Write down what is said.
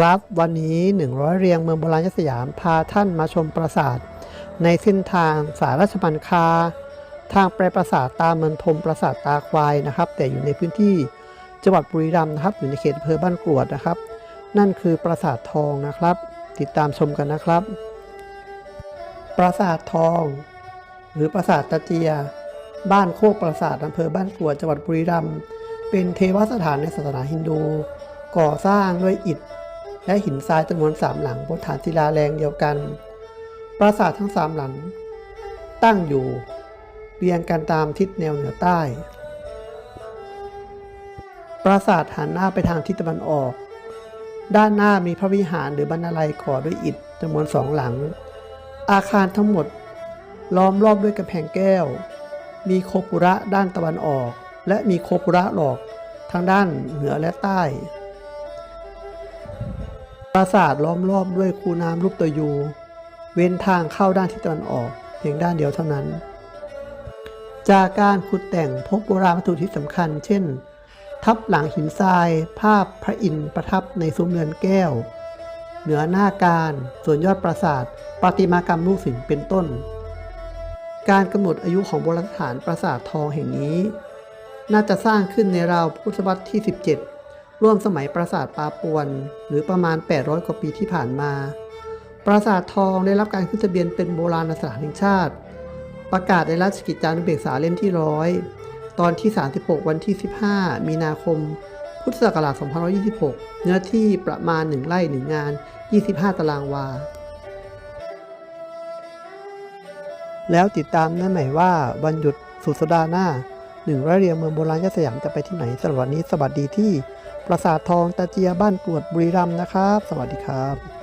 ครับวันนี้ 100 เรียงเมืองโบราณสยามพาท่านมาชมปราสาท ในเส้นทางสายราชบัณคา ทางไปปราสาทตาเมืองทมปราสาทตาควายนะครับ แต่อยู่ในพื้นที่จังหวัดบุรีรัมย์นะครับ อยู่ในเขตอำเภอบ้านกรวดนะครับ นั่นคือปราสาททองนะครับ ติดตามชมกันนะครับ ปราสาททอง หรือปราสาทตะเจีย บ้านโคกปราสาทอำเภอบ้านกรวดจังหวัดบุรีรัมย์เป็นเทวสถานในศาสนาฮินดู ก่อสร้างด้วยอิฐ และหินทรายจำนวนสามหลังบนฐานศิลาแรงเดียวกัน ปราสาททั้งสามหลัง ตั้งอยู่เรียงกันตามทิศแนวเหนือใต้ ปราสาทหันหน้าไปทางทิศตะวันออก ด้านหน้ามีพระวิหารหรือบรรณาลัยก่อด้วยอิฐจำนวนสองหลัง อาคารทั้งหมดล้อมรอบด้วยกำแพงแก้ว มีโคปุระด้านตะวันออก และมีโคปุระหลอกทางด้านเหนือและใต้ ปราสาทล้อมรอบด้วยคูน้ำรูปตัวยู เว้นทางเข้าด้านทิศตะวันออกเพียงด้านเดียวเท่านั้น จากการขุดแต่งพบโบราณวัตถุที่สำคัญ เช่น ทับหลังหินทราย ภาพพระอินทร์ประทับในซุ้มเรือนแก้ว เหนือหน้าการส่วนยอดปราสาทประติมากรรมลูกศิลป์เป็นต้น การกำหนดอายุของโบราณสถานปราสาททองแห่งนี้ น่าจะสร้างขึ้นในราวพุทธศตวรรษที่ 17 ร่วมสมัยปราสาทปาปวน หรือประมาณ 800 กว่าปีที่ผ่านมา ปราสาททองได้รับการขึ้นทะเบียนเป็นโบราณสถานแห่งชาติ ประกาศในราชกิจจานุเบกษาเล่มที่ร้อยตอนที่ 36 วันที่ 15 มีนาคม พุทธศักราช 2526 เนื้อที่ประมาณ 1 ไร่ 1 งาน 25 ตารางวา แล้วติดตามได้ใหม่ว่าวันหยุดสุดสัปดาห์หน้าหนึ่งร้อยเรียงเมืองโบราณยะสยามจะไปที่ไหนสำหรับวันนี้สวัสดีที่ ปราสาททองตาเจียบ้านกรวดบุรีรัมย์นะครับ สวัสดีครับ